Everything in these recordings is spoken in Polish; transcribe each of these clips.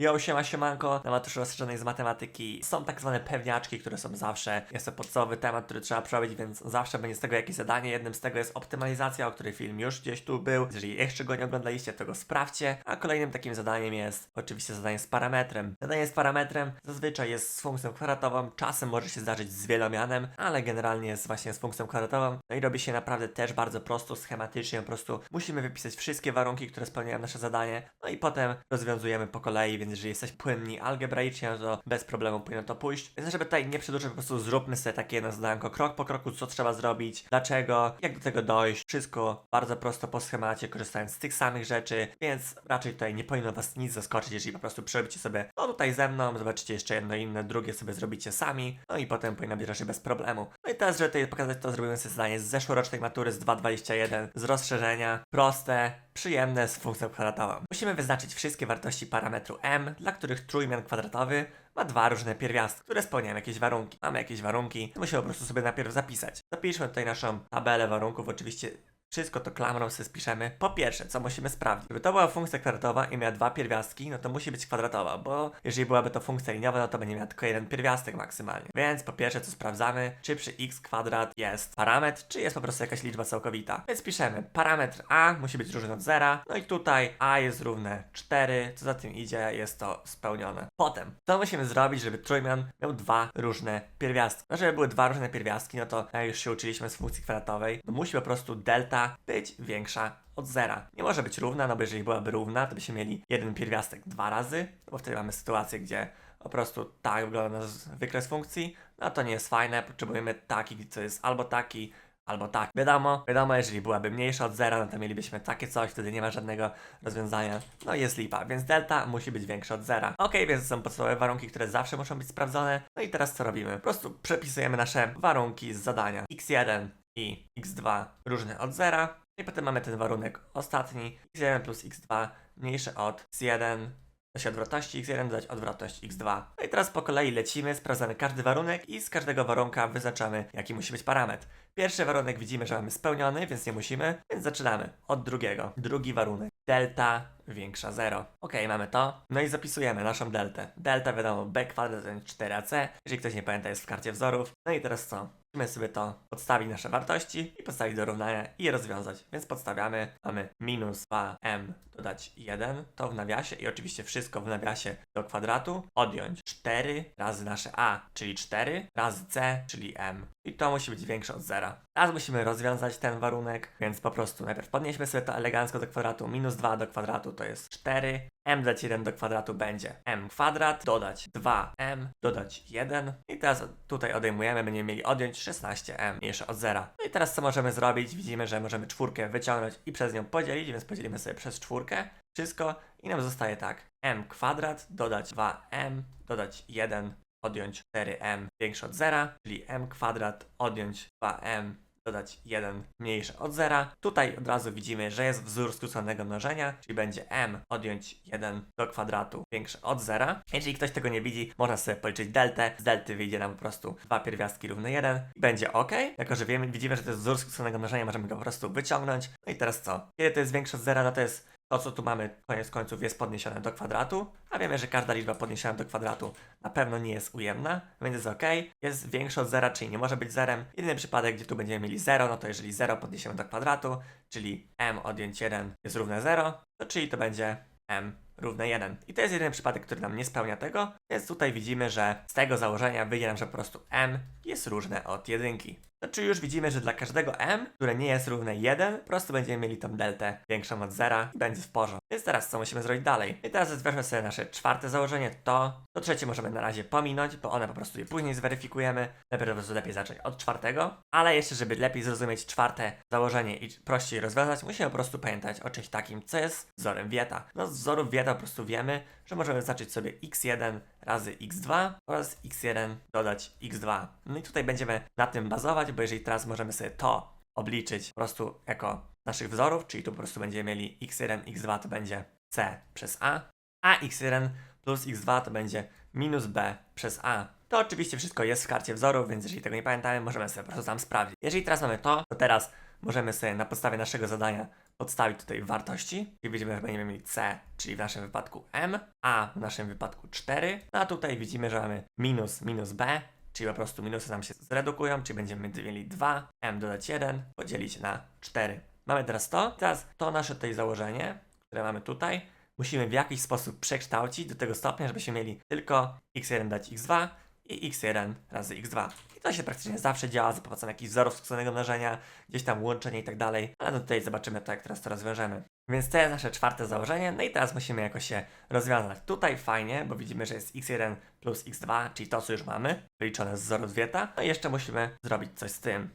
Jo, siema, siemanko, temat już rozszerzonej z matematyki. Są tak zwane pewniaczki, które są zawsze. Jest to podstawowy temat, który trzeba przerobić, więc zawsze będzie z tego jakieś zadanie. Jednym z tego jest optymalizacja, o której film już gdzieś tu był. Jeżeli jeszcze go nie oglądaliście, to go sprawdźcie. A kolejnym takim zadaniem jest oczywiście zadanie z parametrem. Zadanie z parametrem zazwyczaj jest z funkcją kwadratową, czasem może się zdarzyć z wielomianem, ale generalnie jest właśnie z funkcją kwadratową. No i robi się naprawdę też bardzo prosto, schematycznie, po prostu musimy wypisać wszystkie warunki, które spełniają nasze zadanie, no i potem rozwiązujemy po kolei, więc jeżeli jesteś płynni algebraicznie, no to bez problemu powinno to pójść. Więc żeby tutaj nie przedłużać, po prostu zróbmy sobie takie jedno zadanko, krok po kroku, co trzeba zrobić, dlaczego, jak do tego dojść, wszystko bardzo prosto po schemacie, korzystając z tych samych rzeczy, więc raczej tutaj nie powinno was nic zaskoczyć, jeżeli po prostu przerobicie sobie to tutaj ze mną, zobaczycie jeszcze jedno inne, drugie sobie zrobicie sami, no i potem powinno być raczej bez problemu. No i teraz, żeby tutaj pokazać to, zrobimy sobie zadanie z zeszłorocznej matury z 2.21, z rozszerzenia, proste, przyjemne z funkcją kwadratową. Musimy wyznaczyć wszystkie wartości parametru m, dla których trójmian kwadratowy ma dwa różne pierwiastki, które spełniają jakieś warunki. Mamy jakieś warunki, musimy po prostu sobie najpierw zapisać. Zapiszmy tutaj naszą tabelę warunków, oczywiście wszystko to klamrą sobie spiszemy. Po pierwsze, co musimy sprawdzić? Żeby to była funkcja kwadratowa i miała dwa pierwiastki, no to musi być kwadratowa, bo jeżeli byłaby to funkcja liniowa, no to będzie miała tylko jeden pierwiastek maksymalnie. Więc po pierwsze, co sprawdzamy, czy przy x kwadrat jest parametr, czy jest po prostu jakaś liczba całkowita. Więc piszemy parametr a musi być różny od zera, no i tutaj a jest równe 4, co za tym idzie, jest to spełnione. Potem, co musimy zrobić, żeby trójmian miał dwa różne pierwiastki? No, żeby były dwa różne pierwiastki, no to jak już się uczyliśmy z funkcji kwadratowej, no musi po prostu delta być większa od zera. Nie może być równa, no bo jeżeli byłaby równa, to byśmy mieli jeden pierwiastek dwa razy, bo wtedy mamy sytuację, gdzie po prostu tak wygląda nasz wykres funkcji, no to nie jest fajne, potrzebujemy taki, co jest albo taki, albo tak. Wiadomo, wiadomo, jeżeli byłaby mniejsza od zera, no to mielibyśmy takie coś, wtedy nie ma żadnego rozwiązania. No jest lipa, więc delta musi być większa od zera. Ok, więc to są podstawowe warunki, które zawsze muszą być sprawdzone. No i teraz co robimy? Po prostu przepisujemy nasze warunki z zadania. x1 i x2 różne od zera. I potem mamy ten warunek ostatni, x1 plus x2 mniejsze od x1 dość odwrotności x1 dodać odwrotność x2. No i teraz po kolei lecimy, sprawdzamy każdy warunek i z każdego warunka wyznaczamy jaki musi być parametr. Pierwszy warunek widzimy, że mamy spełniony, więc nie musimy, więc zaczynamy od drugiego. Drugi warunek. Delta większa 0. Ok, mamy to. No i zapisujemy naszą deltę. Delta wiadomo b kwadrat to jest 4ac. Jeżeli ktoś nie pamięta jest w karcie wzorów. No i teraz co? Musimy sobie to podstawić nasze wartości i postawić do równania i je rozwiązać. Więc podstawiamy, mamy minus 2m dodać 1, to w nawiasie i oczywiście wszystko w nawiasie do kwadratu, odjąć 4 razy nasze a, czyli 4, razy c, czyli m. I to musi być większe od zera. Teraz musimy rozwiązać ten warunek, więc po prostu najpierw podnieśmy sobie to elegancko do kwadratu, minus 2 do kwadratu to jest 4, m dodać 1 do kwadratu będzie m kwadrat, dodać 2m, dodać 1 i teraz tutaj odejmujemy, będziemy mieli odjąć 16m mniejsze od zera. No i teraz co możemy zrobić? Widzimy, że możemy czwórkę wyciągnąć i przez nią podzielić, więc podzielimy sobie przez czwórkę wszystko i nam zostaje tak m kwadrat, dodać 2m, dodać 1, odjąć 4m większe od zera, czyli m kwadrat, odjąć 2m, dodać 1 mniejsze od zera. Tutaj od razu widzimy, że jest wzór skróconego mnożenia, czyli będzie m odjąć 1 do kwadratu większe od zera. Jeżeli ktoś tego nie widzi, można sobie policzyć deltę. Z delty wyjdzie nam po prostu dwa pierwiastki równe 1 i będzie ok. Jako, że wiemy, widzimy, że to jest wzór skróconego mnożenia, możemy go po prostu wyciągnąć. No i teraz co? Kiedy to jest większe od zera, no to jest to, co tu mamy, koniec końców, jest podniesione do kwadratu, a wiemy, że każda liczba podniesiona do kwadratu na pewno nie jest ujemna, więc jest ok. Jest większe od zera, czyli nie może być zerem. Jedyny przypadek, gdzie tu będziemy mieli 0, no to jeżeli 0 podniesiemy do kwadratu, czyli m odjąć 1 jest równe 0, to czyli to będzie m równe 1. I to jest jedyny przypadek, który nam nie spełnia tego, więc tutaj widzimy, że z tego założenia wyjdzie nam, że po prostu m jest różne od jedynki. Znaczy już widzimy, że dla każdego m, które nie jest równe 1, po prostu będziemy mieli tą deltę większą od zera i będzie w porządku. Więc teraz co musimy zrobić dalej? I teraz weźmy sobie nasze czwarte założenie, to, to trzecie możemy na razie pominąć, bo one po prostu je później zweryfikujemy. Najpierw po prostu lepiej zacząć od czwartego, ale jeszcze żeby lepiej zrozumieć czwarte założenie i prościej rozwiązać, musimy po prostu pamiętać o czymś takim, co jest wzorem Wieta. No z wzorów Wieta po prostu wiemy, że możemy zacząć sobie x1 razy x2 oraz x1 dodać x2. No i tutaj będziemy na tym bazować, bo jeżeli teraz możemy sobie to obliczyć po prostu jako naszych wzorów, czyli tu po prostu będziemy mieli x1, x2 to będzie c przez a, a x1 plus x2 to będzie minus b przez a. To oczywiście wszystko jest w karcie wzorów, więc jeżeli tego nie pamiętamy, możemy sobie po prostu tam sprawdzić. Jeżeli teraz mamy to, to teraz możemy sobie na podstawie naszego zadania podstawić tutaj wartości. I widzimy, że będziemy mieli C, czyli w naszym wypadku M, A w naszym wypadku 4, no a tutaj widzimy, że mamy minus minus B, czyli po prostu minusy nam się zredukują, czyli będziemy mieli 2, M dodać 1, podzielić na 4. Mamy teraz to, teraz to nasze tutaj założenie, które mamy tutaj, musimy w jakiś sposób przekształcić do tego stopnia, żebyśmy mieli tylko x1 dać x2 i x1 razy x2. I to się praktycznie zawsze działa za pomocą jakichś wzorów skróconego mnożenia, gdzieś tam łączenia i tak dalej, ale no tutaj zobaczymy to, jak teraz to rozwiążemy. Więc to jest nasze czwarte założenie, no i teraz musimy jakoś się rozwiązać. Tutaj fajnie, bo widzimy, że jest x1 plus x2, czyli to, co już mamy, wyliczone z wzoru Zwieta, no i jeszcze musimy zrobić coś z tym.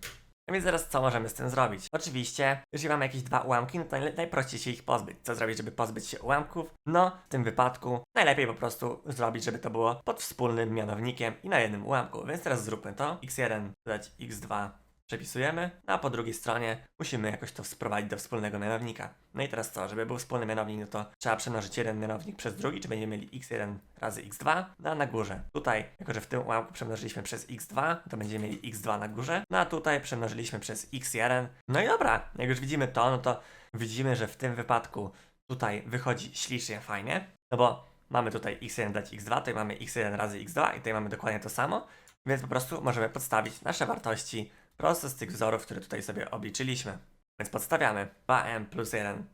No więc teraz co możemy z tym zrobić? Oczywiście, jeżeli mamy jakieś dwa ułamki, no to najprościej się ich pozbyć. Co zrobić, żeby pozbyć się ułamków? No, w tym wypadku najlepiej po prostu zrobić, żeby to było pod wspólnym mianownikiem i na jednym ułamku. Więc teraz zróbmy to. x1 dodać x2 przepisujemy, no a po drugiej stronie musimy jakoś to sprowadzić do wspólnego mianownika. No i teraz co, żeby był wspólny mianownik, no to trzeba przemnożyć jeden mianownik przez drugi, czy będziemy mieli x1 razy x2, no a na górze. Tutaj, jako że w tym ułamku przemnożyliśmy przez x2, to będziemy mieli x2 na górze, no a tutaj przemnożyliśmy przez x1. No i dobra, jak już widzimy to, no to widzimy, że w tym wypadku tutaj wychodzi ślicznie fajnie, no bo mamy tutaj x1 dać x2, tutaj mamy x1 razy x2 i tutaj mamy dokładnie to samo, więc po prostu możemy podstawić nasze wartości prosto z tych wzorów, które tutaj sobie obliczyliśmy. Więc podstawiamy 2m plus 1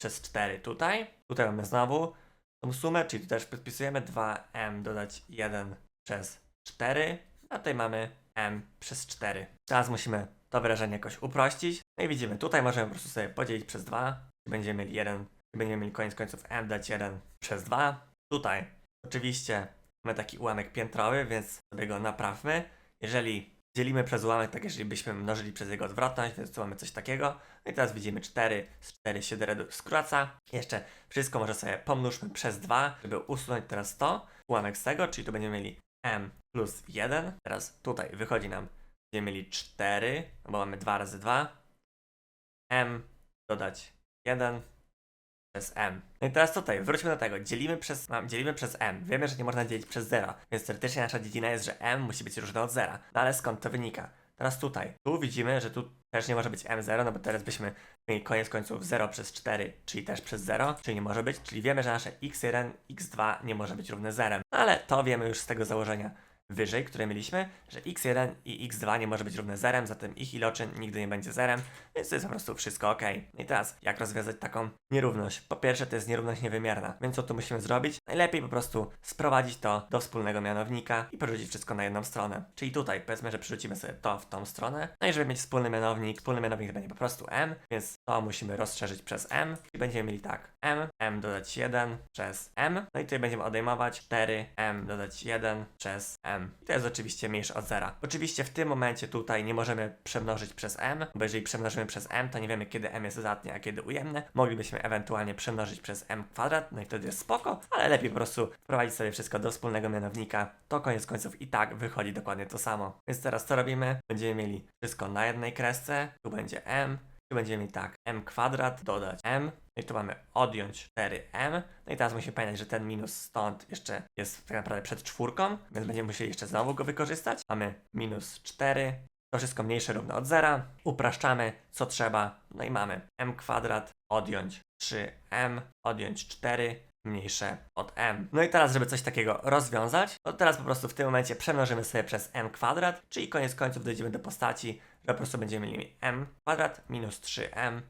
przez 4 tutaj. Tutaj mamy znowu tą sumę, czyli tu też podpisujemy 2m dodać 1 przez 4, a tutaj mamy m przez 4. Teraz musimy to wyrażenie jakoś uprościć. No i widzimy, tutaj możemy po prostu sobie podzielić przez 2 i będziemy mieli 1, i będziemy mieli koniec końców m dać 1 przez 2. Tutaj oczywiście mamy taki ułamek piętrowy, więc sobie go naprawmy. Jeżeli dzielimy przez ułamek, tak jeżeli byśmy mnożyli przez jego odwrotność, więc tu mamy coś takiego. No i teraz widzimy 4, z 4 się skraca. Jeszcze wszystko może sobie pomnóżmy przez 2, żeby usunąć teraz to, ułamek z tego, czyli tu będziemy mieli m plus 1. Teraz tutaj wychodzi nam, będziemy mieli 4, no bo mamy 2 razy 2. m dodać 1 przez m. No i teraz tutaj, wróćmy do tego. Dzielimy przez, dzielimy przez m. Wiemy, że nie można dzielić przez 0, więc teoretycznie nasza dziedzina jest, że m musi być różne od 0. No ale skąd to wynika? Teraz tutaj. Tu widzimy, że tu też nie może być m0, no bo teraz byśmy mieli koniec końców 0 przez 4, czyli też przez 0, czyli nie może być, czyli wiemy, że nasze x1, x2 nie może być równe 0. No ale to wiemy już z tego założenia wyżej, które mieliśmy, że x1 i x2 nie może być równe 0, zatem ich iloczyn nigdy nie będzie zerem, więc to jest po prostu wszystko ok. No i teraz, jak rozwiązać taką nierówność? Po pierwsze, to jest nierówność niewymierna, więc co tu musimy zrobić? Najlepiej po prostu sprowadzić to do wspólnego mianownika i przerzucić wszystko na jedną stronę. Czyli tutaj, powiedzmy, że przerzucimy sobie to w tą stronę, no i żeby mieć wspólny mianownik, wspólny mianownik to będzie po prostu m, więc to musimy rozszerzyć przez m i będziemy mieli tak, m, m dodać 1 przez m, no i tutaj będziemy odejmować 4, m dodać 1 przez m. I to jest oczywiście mniejsze od zera. Oczywiście w tym momencie tutaj nie możemy przemnożyć przez m, bo jeżeli przemnożymy przez m, to nie wiemy kiedy m jest dodatnie, a kiedy ujemne. Moglibyśmy ewentualnie przemnożyć przez m kwadrat, no i wtedy jest spoko, ale lepiej po prostu wprowadzić sobie wszystko do wspólnego mianownika. To koniec końców i tak wychodzi dokładnie to samo. Więc teraz co robimy? Będziemy mieli wszystko na jednej kresce, tu będzie m, będziemy mieli tak, m kwadrat dodać m, no i tu mamy odjąć 4m. No i teraz musimy pamiętać, że ten minus stąd jeszcze jest tak naprawdę przed czwórką, więc będziemy musieli jeszcze znowu go wykorzystać. Mamy minus 4, to wszystko mniejsze równe od zera. Upraszczamy co trzeba, no i mamy m kwadrat odjąć 3m, odjąć 4 mniejsze od m. No i teraz, żeby coś takiego rozwiązać, to teraz po prostu w tym momencie przemnożymy sobie przez m kwadrat, czyli koniec końców dojdziemy do postaci, po prostu będziemy mieli m kwadrat minus 3m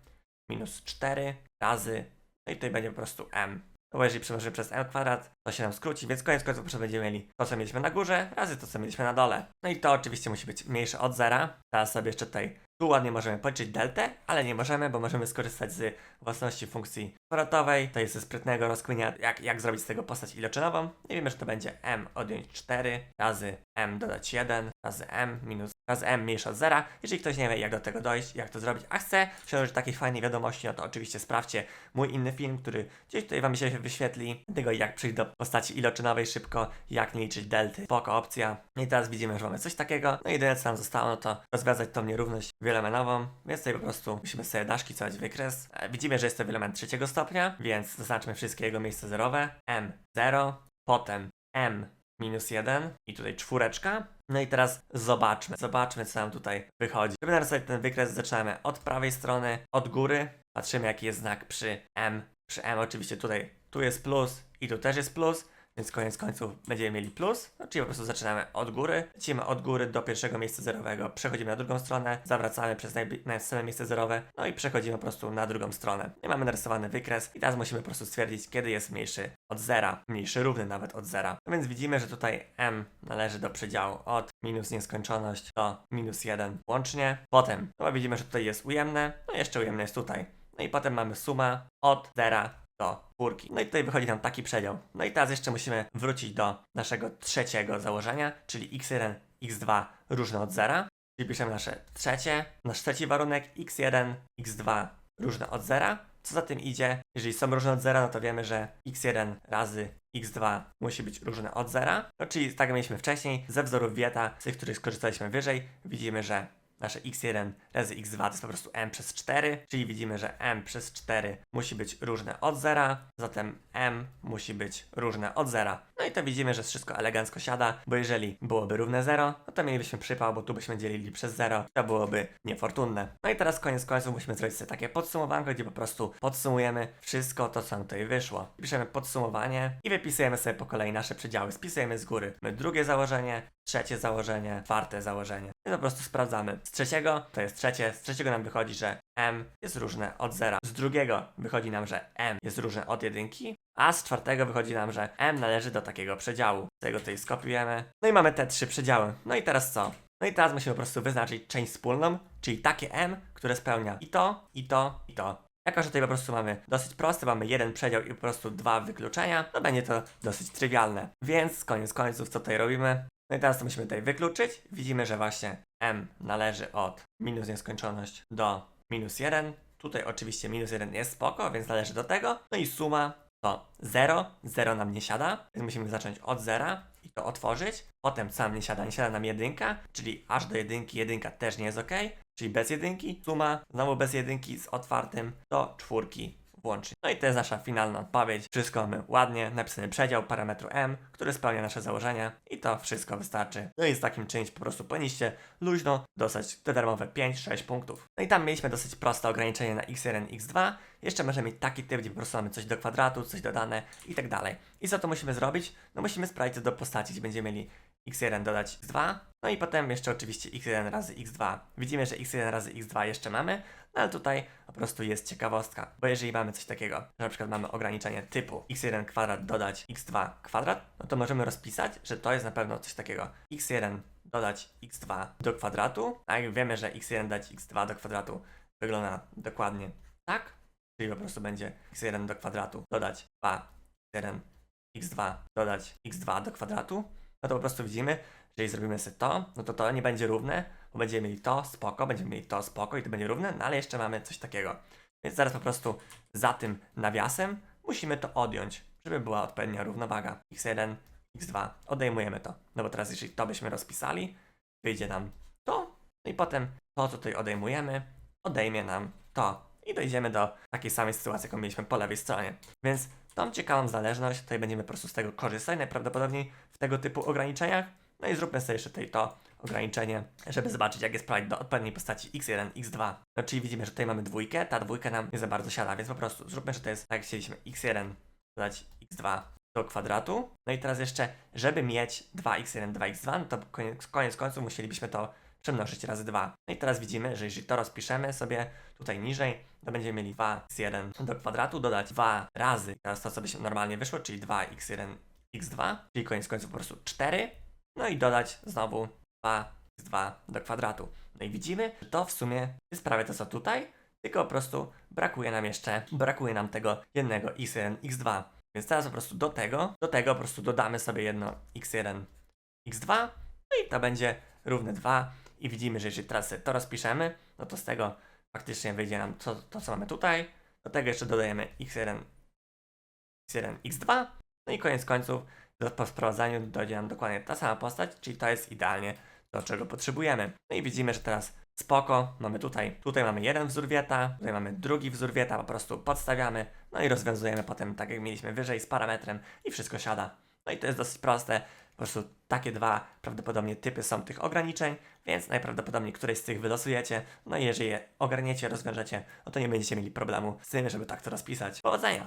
minus 4 razy, no i tutaj będzie po prostu m. No bo jeżeli przemnożymy przez m kwadrat, to się nam skróci, więc koniec końców będziemy mieli to, co mieliśmy na górze, razy to, co mieliśmy na dole. No i to oczywiście musi być mniejsze od zera. Teraz sobie jeszcze tutaj tu ładnie możemy policzyć deltę, ale nie możemy, bo możemy skorzystać z własności funkcji kwadratowej. To jest ze sprytnego rozkminienia, jak, jak zrobić z tego postać iloczenową. No I wiemy, że to będzie m odjąć 4 razy m dodać 1 razy m minus razy m mniejsze od zera. Jeżeli ktoś nie wie, jak do tego dojść, jak to zrobić, a chce przełożyć takiej fajnej wiadomości, no to oczywiście sprawdźcie mój inny film, który gdzieś tutaj wam się wyświetli. Tego, jak przyjść do postaci iloczynowej szybko, jak nie liczyć delty. Spoko opcja. I teraz widzimy, że mamy coś takiego. No i jedyne, co nam zostało, no to rozwiązać tą nierówność wielomenową, więc tutaj po prostu musimy sobie daszkicować wykres. E, Widzimy, że jest to wielomen trzeciego stopnia, więc zaznaczmy wszystkie jego miejsca zerowe. M0, potem M minus 1 i tutaj czwóreczka, No i teraz zobaczmy, zobaczmy co nam tutaj wychodzi. Żeby narysować ten wykres zaczynamy od prawej strony, od góry. Patrzymy jaki jest znak przy M. Przy M oczywiście tutaj, tu jest plus i tu też jest plus. Więc koniec końców będziemy mieli plus, no, czyli po prostu zaczynamy od góry, lecimy od góry do pierwszego miejsca zerowego, przechodzimy na drugą stronę, zawracamy przez następne miejsce zerowe, no i przechodzimy po prostu na drugą stronę. I mamy narysowany wykres i teraz musimy po prostu stwierdzić, kiedy jest mniejszy od zera, mniejszy równy nawet od zera. No więc widzimy, że tutaj m należy do przedziału od minus nieskończoność do minus 1 łącznie. Potem, no widzimy, że tutaj jest ujemne, no jeszcze ujemne jest tutaj. No i potem mamy suma od zera do czwórki. No i tutaj wychodzi nam taki przedział. No i teraz jeszcze musimy wrócić do naszego trzeciego założenia, czyli x1, x2 różne od zera. Czyli piszemy nasze trzecie, nasz trzeci warunek x1, x2 różne od zera. Co za tym idzie, jeżeli są różne od zera, no to wiemy, że x1 razy x2 musi być różne od zera. No czyli tak jak mieliśmy wcześniej, ze wzorów Wieta, z tych, których skorzystaliśmy wyżej, widzimy, że nasze x1 razy x2 to jest po prostu m przez 4, czyli widzimy, że m przez 4 musi być różne od zera, zatem m musi być różne od zera. No i to widzimy, że wszystko elegancko siada, bo jeżeli byłoby równe 0, no to mielibyśmy przypał, bo tu byśmy dzielili przez 0, to byłoby niefortunne. No i teraz koniec końców musimy zrobić sobie takie podsumowanko, gdzie po prostu podsumujemy wszystko to, co nam tutaj wyszło. Piszemy podsumowanie i wypisujemy sobie po kolei nasze przedziały. Spisujemy z góry my drugie założenie, trzecie założenie, czwarte założenie. I po prostu sprawdzamy. Z trzeciego to jest trzecie, z trzeciego nam wychodzi, że m jest różne od zera. Z drugiego wychodzi nam, że m jest różne od jedynki, a z czwartego wychodzi nam, że m należy do takiego przedziału. Z tego tutaj skopiujemy. No i mamy te trzy przedziały. No i teraz co? No i teraz musimy po prostu wyznaczyć część wspólną, czyli takie m, które spełnia i to, i to, i to. Jako, że tutaj po prostu mamy dosyć proste, mamy jeden przedział i po prostu dwa wykluczenia, to będzie to dosyć trywialne. Więc koniec końców, co tutaj robimy? No i teraz to musimy tutaj wykluczyć. Widzimy, że właśnie m należy od minus nieskończoność do minus 1. Tutaj oczywiście minus 1 jest spoko, więc należy do tego. No i suma to 0. 0 nam nie siada, więc musimy zacząć od zera i to otworzyć. Potem sam nie siada, nie siada nam jedynka, czyli aż do jedynki jedynka też nie jest ok, czyli bez jedynki. Suma znowu bez jedynki z otwartym do czwórki No i to jest nasza finalna odpowiedź. Wszystko mamy ładnie, napisany przedział parametru m, który spełnia nasze założenia i to wszystko wystarczy. No i z takim czymś po prostu powinniście luźno dostać te darmowe 5-6 punktów. No i tam mieliśmy dosyć proste ograniczenie na x1, x2. Jeszcze możemy mieć taki typ, gdzie po prostu mamy coś do kwadratu, coś dodane i tak dalej. I co to musimy zrobić? No musimy sprawdzić do postaci, gdzie będziemy mieli x1 dodać x2, no i potem jeszcze oczywiście x1 razy x2. Widzimy, że x1 razy x2 jeszcze mamy, no ale tutaj po prostu jest ciekawostka, bo jeżeli mamy coś takiego, że na przykład mamy ograniczenie typu x1 kwadrat dodać x2 kwadrat, no to możemy rozpisać, że to jest na pewno coś takiego. X1 dodać x2 do kwadratu, a jak wiemy, że x1 dodać x2 do kwadratu wygląda dokładnie tak, czyli po prostu będzie x1 do kwadratu dodać 2 x1 x2 dodać x2 do kwadratu, no to po prostu widzimy, że jeżeli zrobimy sobie to, no to to nie będzie równe, bo będziemy mieli to, spoko, będziemy mieli to, spoko i to będzie równe, no ale jeszcze mamy coś takiego. Więc zaraz po prostu za tym nawiasem musimy to odjąć, żeby była odpowiednia równowaga. x1, x2, odejmujemy to. No bo teraz jeżeli to byśmy rozpisali, wyjdzie nam to, no i potem to, co tutaj odejmujemy, odejmie nam to. I dojdziemy do takiej samej sytuacji, jaką mieliśmy po lewej stronie. Więc tą ciekawą zależność, tutaj będziemy po prostu z tego korzystać, najprawdopodobniej w tego typu ograniczeniach. No i zróbmy sobie jeszcze tutaj to ograniczenie, żeby zobaczyć, jak jest sprawdzić do odpowiedniej postaci x1, x2. No czyli widzimy, że tutaj mamy dwójkę, ta dwójka nam nie za bardzo siada, więc po prostu zróbmy, że to jest, tak jak chcieliśmy, x1 dodać x2 do kwadratu. No i teraz jeszcze, żeby mieć 2x1, 2x2, no to koniec, koniec końców musielibyśmy to przemnożyć razy 2. No i teraz widzimy, że jeżeli to rozpiszemy sobie tutaj niżej, to będziemy mieli 2x1 do kwadratu, dodać 2 razy, teraz to co by się normalnie wyszło, czyli 2x1, x2, czyli koniec końców po prostu 4, no i dodać znowu 2x2 do kwadratu. No i widzimy, że to w sumie jest prawie to co tutaj, tylko po prostu brakuje nam jeszcze, brakuje nam tego jednego x1, x2. Więc teraz po prostu do tego, do tego po prostu dodamy sobie jedno x1, x2, no i to będzie równe 2 i widzimy, że jeżeli teraz to rozpiszemy, no to z tego faktycznie wyjdzie nam to, to co mamy tutaj. Do tego jeszcze dodajemy x1, x1, x2, no i koniec końców po sprowadzaniu dojdzie nam dokładnie ta sama postać, czyli to jest idealnie to, czego potrzebujemy. No i widzimy, że teraz spoko, mamy tutaj, tutaj mamy jeden wzór wieta, tutaj mamy drugi wzór wieta, po prostu podstawiamy, no i rozwiązujemy potem tak jak mieliśmy wyżej z parametrem i wszystko siada. No i to jest dosyć proste, Po prostu takie dwa prawdopodobnie typy są tych ograniczeń, więc najprawdopodobniej któreś z tych wylosujecie. No i jeżeli je ogarniecie, rozwiążecie, no to nie będziecie mieli problemu z tym, żeby tak to rozpisać. Powodzenia!